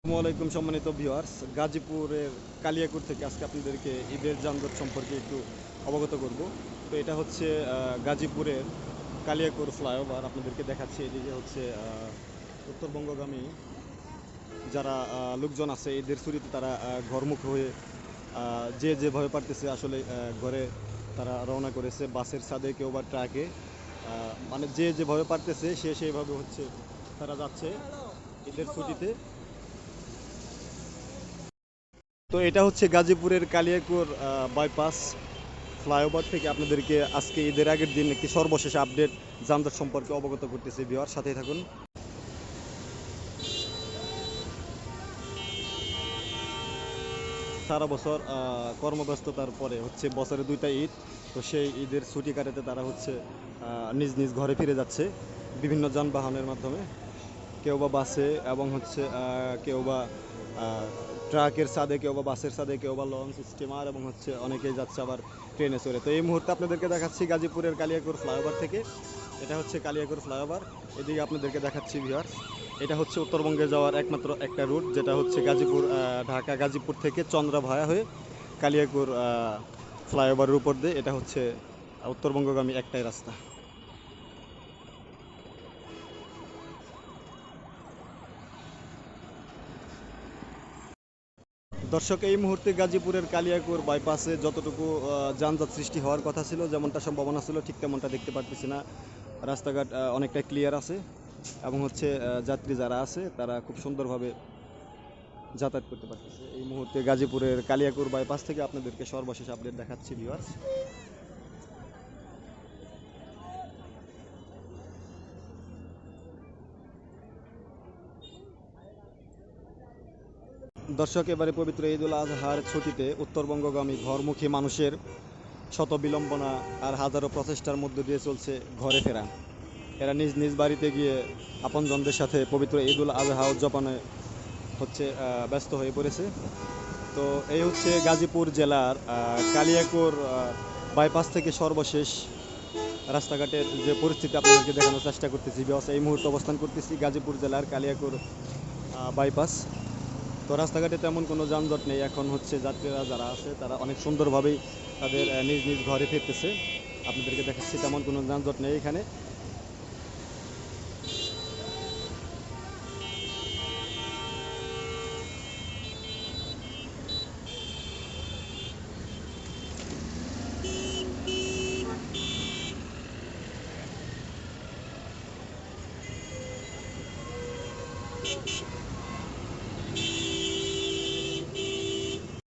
আসসালামু আলাইকুম সম্মানিত ভিউয়ার্স। গাজীপুরের কালিয়াকুর থেকে আজকে আপনাদেরকে ঈদের যানজট সম্পর্কে একটু অবগত করব। তো এটা হচ্ছে গাজীপুরের কালিয়াকুর ফ্লাইওভার। আপনাদেরকে দেখাচ্ছি এদিকে হচ্ছে উত্তরবঙ্গগামী যারা লোকজন আছে ঈদের ছুটিতে তারা ঘরমুখ হয়ে যে যেভাবে পারতেছে আসলে ঘরে তারা রওনা করেছে বাসের ছাদে কেউ বা ট্রাকে। মানে যে যেভাবে পারতেছে সে সেইভাবে হচ্ছে তারা যাচ্ছে ঈদের ছুটিতে। তো এটা হচ্ছে গাজীপুরের কালিয়াকুর বাইপাস ফ্লাইওভার থেকে আপনাদেরকে আজকে ঈদের আগের দিন একটি সর্বশেষ আপডেট যানজট সম্পর্কে অবগত করতেছি বিহার সাথেই থাকুন। সারা বছর কর্মব্যস্ততার পরে হচ্ছে বছরে দুইটা ঈদ, তো সেই ঈদের ছুটি কাটাতে তারা হচ্ছে নিজ নিজ ঘরে ফিরে যাচ্ছে বিভিন্ন যানবাহনের মাধ্যমে। কেউ বা বাসে এবং হচ্ছে কেউ বা ট্রাকের সাদে কেউ বা বাসের সাদে কেউ বা লঞ্চ স্টিমার এবং হচ্ছে অনেকেই যাচ্ছে আবার ট্রেনে চড়ে। তো এই মুহূর্তে আপনাদেরকে দেখাচ্ছি গাজীপুরের কালিয়াকুর ফ্লাইওভার থেকে। এটা হচ্ছে কালিয়াকুর ফ্লাইওভার। এদিকে আপনাদেরকে দেখাচ্ছি ভিউয়ার্স এটা হচ্ছে উত্তরবঙ্গে যাওয়ার একমাত্র একটা রুট, যেটা হচ্ছে গাজীপুর ঢাকা গাজীপুর থেকে চন্দ্রা ভায়া হয়ে কালিয়াকুর ফ্লাইওভারের উপর দিয়ে, এটা হচ্ছে উত্তরবঙ্গগামী একটাই রাস্তা। দর্শক, এই মুহূর্তে গাজীপুরের কালিয়াকুর বাইপাসে যতটুকু যানজট সৃষ্টি হওয়ার কথা ছিল, যেমনটা সম্ভাবনা ছিল, ঠিক তেমনটা দেখতে পারতেছি না। রাস্তাঘাট অনেকটা ক্লিয়ার আছে এবং হচ্ছে যাত্রী যারা আছে, তারা খুব সুন্দরভাবে যাতায়াত করতে পারতেছে। এই মুহূর্তে গাজীপুরের কালিয়াকুর বাইপাস থেকে আপনাদেরকে সর্বশেষ আপডেট দেখাচ্ছি ভিউয়ার্স দর্শক, এবারে পবিত্র ঈদ উল আজহার ছুটিতে উত্তরবঙ্গগামী ঘরমুখী মানুষের শত বিলম্বনা আর হাজারো প্রচেষ্টার মধ্য দিয়ে চলছে ঘরে ফেরা। এরা নিজ নিজ বাড়িতে গিয়ে আপনজনদের সাথে পবিত্র ঈদ উল আজহা উদযাপনে হচ্ছে ব্যস্ত হয়ে পড়েছে। তো এই হচ্ছে গাজীপুর জেলার কালিয়াকুর বাইপাস থেকে সর্বশেষ রাস্তাঘাটের যে পরিস্থিতি আপনাদেরকে দেখানোর চেষ্টা করতেছি। ব্যবস্থা এই মুহূর্তে অবস্থান করতেছি গাজীপুর জেলার কালিয়াকুর বাইপাস। তো রাস্তাঘাটে তেমন কোনো যানজট নেই এখন হচ্ছে যাত্রীরা যারা আছে, তারা অনেক সুন্দরভাবেই তাদের নিজ নিজ ঘরে ফিরতেছে আপনাদেরকে দেখাচ্ছি, তেমন কোনো যানজট নেই এখানে